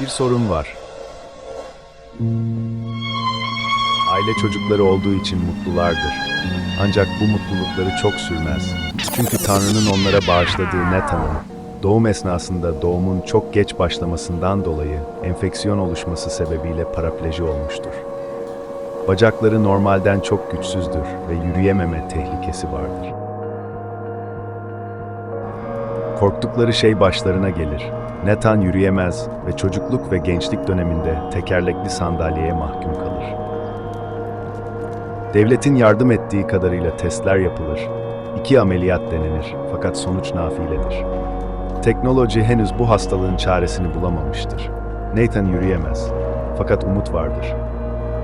Bir sorun var. Aile çocukları olduğu için mutlulardır. Ancak bu mutlulukları çok sürmez. Çünkü Tanrı'nın onlara bağışladığı Nathan'ın doğum esnasında doğumun çok geç başlamasından dolayı enfeksiyon oluşması sebebiyle parapleji olmuştur. Bacakları normalden çok güçsüzdür ve yürüyememe tehlikesi vardır. Korktukları şey başlarına gelir. Nathan yürüyemez ve çocukluk ve gençlik döneminde tekerlekli sandalyeye mahkum kalır. Devletin yardım ettiği kadarıyla testler yapılır. İki ameliyat denenir fakat sonuç nafiledir. Teknoloji henüz bu hastalığın çaresini bulamamıştır. Nathan yürüyemez. Fakat umut vardır.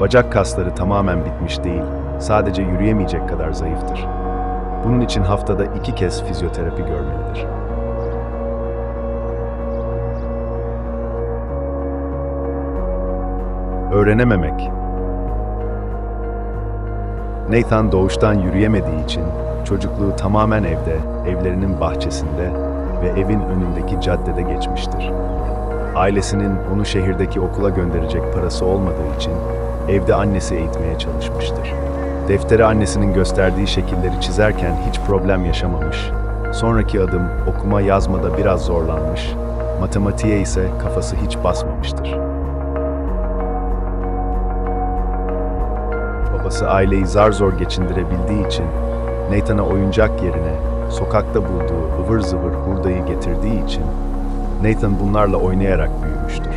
Bacak kasları tamamen bitmiş değil, sadece yürüyemeyecek kadar zayıftır. Bunun için haftada iki kez fizyoterapi görmelidir. Öğrenememek Nathan doğuştan yürüyemediği için çocukluğu tamamen evde, evlerinin bahçesinde ve evin önündeki caddede geçmiştir. Ailesinin onu şehirdeki okula gönderecek parası olmadığı için evde annesi eğitmeye çalışmıştır. Deftere annesinin gösterdiği şekilleri çizerken hiç problem yaşamamış. Sonraki adım okuma yazmada biraz zorlanmış. Matematiğe ise kafası hiç basmamıştır. Babası aileyi zar zor geçindirebildiği için Nathan'a oyuncak yerine sokakta bulduğu ıvır zıvır hurdayı getirdiği için Nathan bunlarla oynayarak büyümüştür.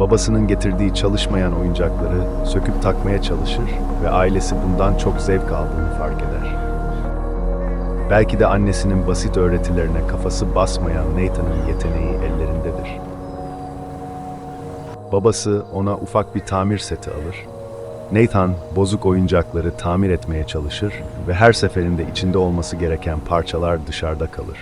Babasının getirdiği çalışmayan oyuncakları söküp takmaya çalışır ve ailesi bundan çok zevk aldığını fark eder. Belki de annesinin basit öğretilerine kafası basmayan Nathan'ın yeteneği ellerindedir. Babası ona ufak bir tamir seti alır. Nathan bozuk oyuncakları tamir etmeye çalışır ve her seferinde içinde olması gereken parçalar dışarıda kalır.